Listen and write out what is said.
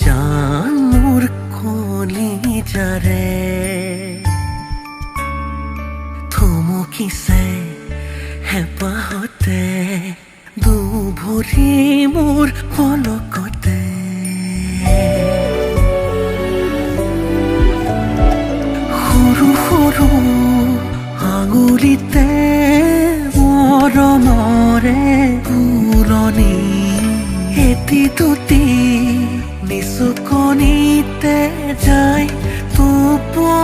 জান মোৰ কলিজাৰে থমকিছে হেঁপাহতে দুভৰি মোৰ পলকতে সৰু সৰু আঙুলিতে মৰমৰে ফুলনি এটি দুটি নিচুকনিতে যায় টোপনি